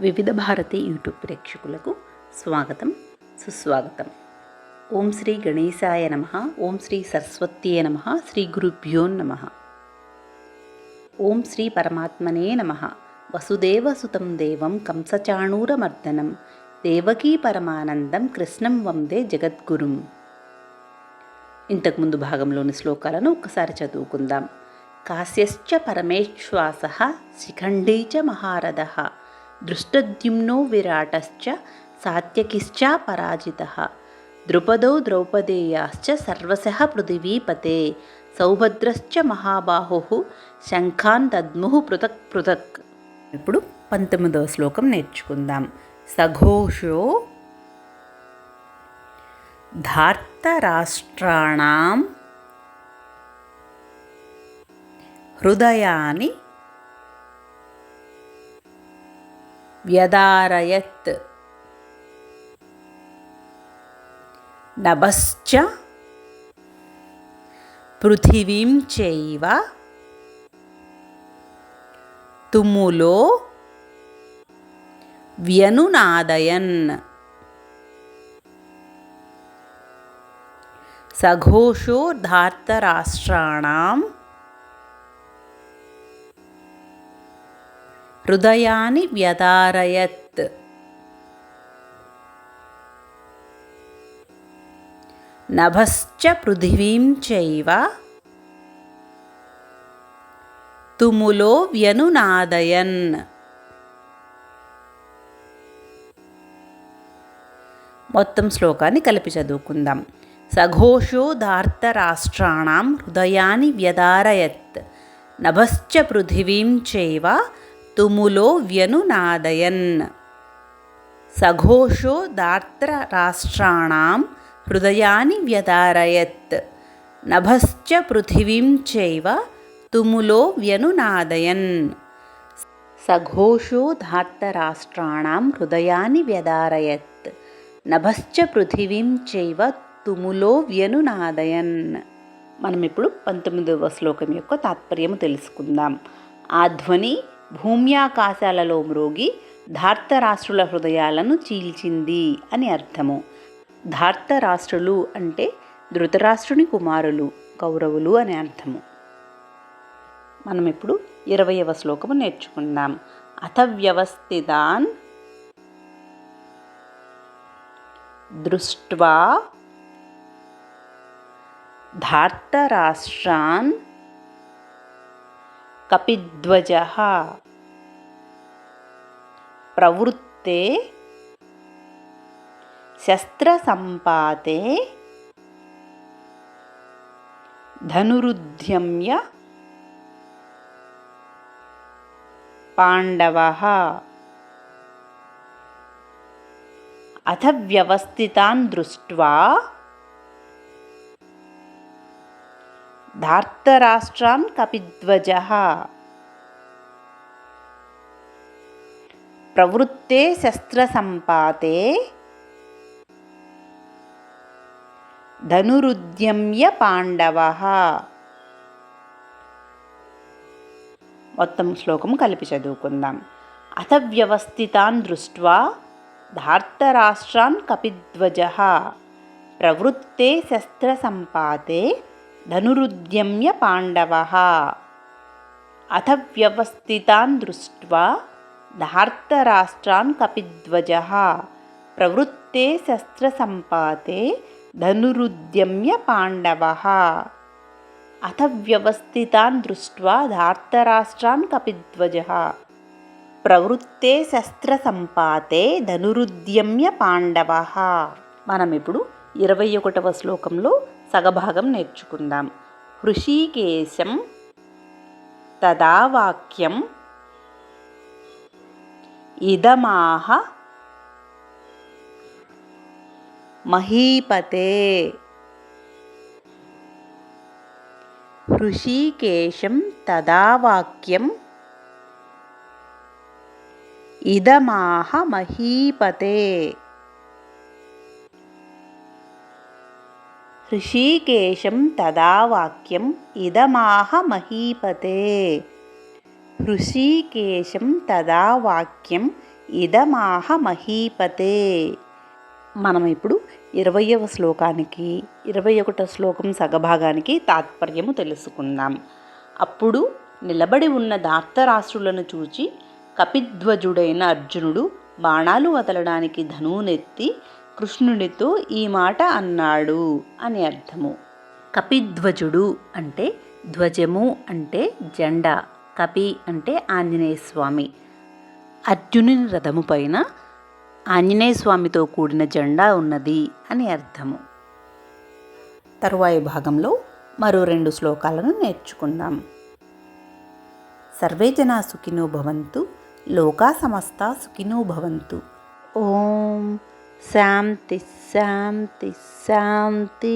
వివిధ భారతి యూట్యూబ్ ప్రేక్షకులకు స్వాగతం సుస్వాగతం. ఓం శ్రీ గణేశాయ నమ ఓం శ్రీ సరస్వత్యే నమ శ్రీ గురుభ్యో నమ. ఓం శ్రీ పరమాత్మనే నమ వసుదేవసుతం దేవం కంసచాణూరమర్దనం దేవకీ పరమానందం కృష్ణం వందే జగద్గురుం. ఇంతకుముందు భాగంలోని శ్లోకాలను ఒక్కసారి చదువుకుందాం. కాశ్యశ్చ పరమేశ్వాస శిఖండీ చ మహారథ. దృష్టద్యుమ్నో విరాటశ్చ సాత్యకిశ్చ పరాజిత. ద్రుపదో ద్రౌపదేయాశ్చ సర్వశః పృథివీపతే. సౌభద్రశ్చ మహాబాహు. శంఖాన్ దద్ముహు పృథక్ పృథక్. ఇప్పుడు పంతొమ్మిదవ శ్లోకం నేర్చుకుందాం. సఘోషో ధార్తరాష్ట్రాణం హృదయాన్ని व्यदारयत्। नभश्च पृथिवीं चैव तुमुलो व्यनुनादयन्। सघोषोर्धार्तराष्ट्राणाम् హృదయాన్ని వ్యధారయత్. నభశ్చ పృథివీం చైవ. తుములో వ్యనునాదయన్. మొత్తం శ్లోకాన్ని కలిపి చదువుకుందాం. సఘోషో ధార్తరాష్ట్రాణం హృదయాని వ్యదారయత్ నభశ్చ పృథివీం చైవ. తుములో వ్యనునాదయన్. సఘోషో దార్త్ర రాష్ట్రాణం హృదయాన్ని వ్యదారయత్. నభశ్చ పృథివీం చైవ తుములో వ్యనునాదయన్. సఘోషో ధార్తరాష్ట్రాణం హృదయాన్ని వ్యదారయత్. నభశ్చ పృథివీం చైవ తుములో వ్యనునాదయన్. మనం ఇప్పుడు పంతొమ్మిదవ శ్లోకం యొక్క తాత్పర్యము తెలుసుకుందాం. ఆ ధ్వని భూమ్యాకాశాలలో మ్రోగి ధార్తరాష్ట్రుల హృదయాలను చీల్చింది అని అర్థము. ధార్తరాష్ట్రులు అంటే ధృతరాష్ట్రుని కుమారులు కౌరవులు అని అర్థము. మనం ఇప్పుడు ఇరవయవ శ్లోకము నేర్చుకుందాం. అథవ్యవస్థితాన్ దృష్ట్వా ధార్తరాష్ట్రాన్ కపిధ్వజ. ప్రవృత్తే శస్త్రసంపాతే ధనురుద్యమ్య పాండవ. అథ వ్యవస్థితాన్ దృష్ట్వా ధార్తరాష్ట్రాన్ కపిధ్వజ. ప్రవృత్తే శస్త్రసంపాతే ధనురుద్యమ్య పాండవ. మొత్తం శ్లోకం కలిపి చదువుకుందాం. అథవ్యవస్థితాన్ దృష్ట్వా ధార్తరాష్ట్రాన్ కపిధ్వజ. ప్రవృత్తే శస్త్రసంపాతే ధనురుద్యమ్య పాండవ అథ వ్యవస్థితాన్ దృష్ట్వా ధార్తరాష్ట్రాన్ కపిధ్వజ ప్రవృత్తే శస్త్రసంపాతే ధనురుద్యమ్య పాండవ అథ వ్యవస్థితాన్ దృష్ట్వా ధార్తరాష్ట్రాన్ కపిధ్వజ ప్రవృత్తే శస్త్రసంపాతే ధనురుద్యమ్య పాండవ మనం ఇప్పుడు ఇరవై ఒకటవ శ్లోకంలో సగభాగం నేర్చుకుందాం. హృషీకేశం తదా వాక్యం ఇదమాహ మహీపతే. హృషీకేశం తదా వాక్యం ఇదమాహ మహీపతే. హృషీకేశం తదా వాక్యం ఇదమాహ మహీపతే. హృషీకేశం తదా వాక్యం ఇదమాహ మహీపతే. మనం ఇప్పుడు ఇరవయవ శ్లోకానికి ఇరవై ఒకటో శ్లోకం సగభాగానికి తాత్పర్యము తెలుసుకుందాం. అప్పుడు నిలబడి ఉన్న దార్తరాష్ట్రులను చూచి కపిధ్వజుడైన అర్జునుడు బాణాలు వదలడానికి ధనువునెత్తి కృష్ణుడితో ఈ మాట అన్నాడు అని అర్థము. కపిధ్వజుడు అంటే ధ్వజము అంటే జెండా కపి అంటే ఆంజనేయ స్వామి అర్జునుని రథము పైన ఆంజనేయ స్వామితో కూడిన జెండా ఉన్నది అని అర్థము. తరువాయి భాగంలో మరో రెండు శ్లోకాలను నేర్చుకుందాం. సర్వే జనా సుఖినో భవంతు లోకా సమస్త సుఖినో భవంతు. ఓం శాంతి శాంతి శాంతి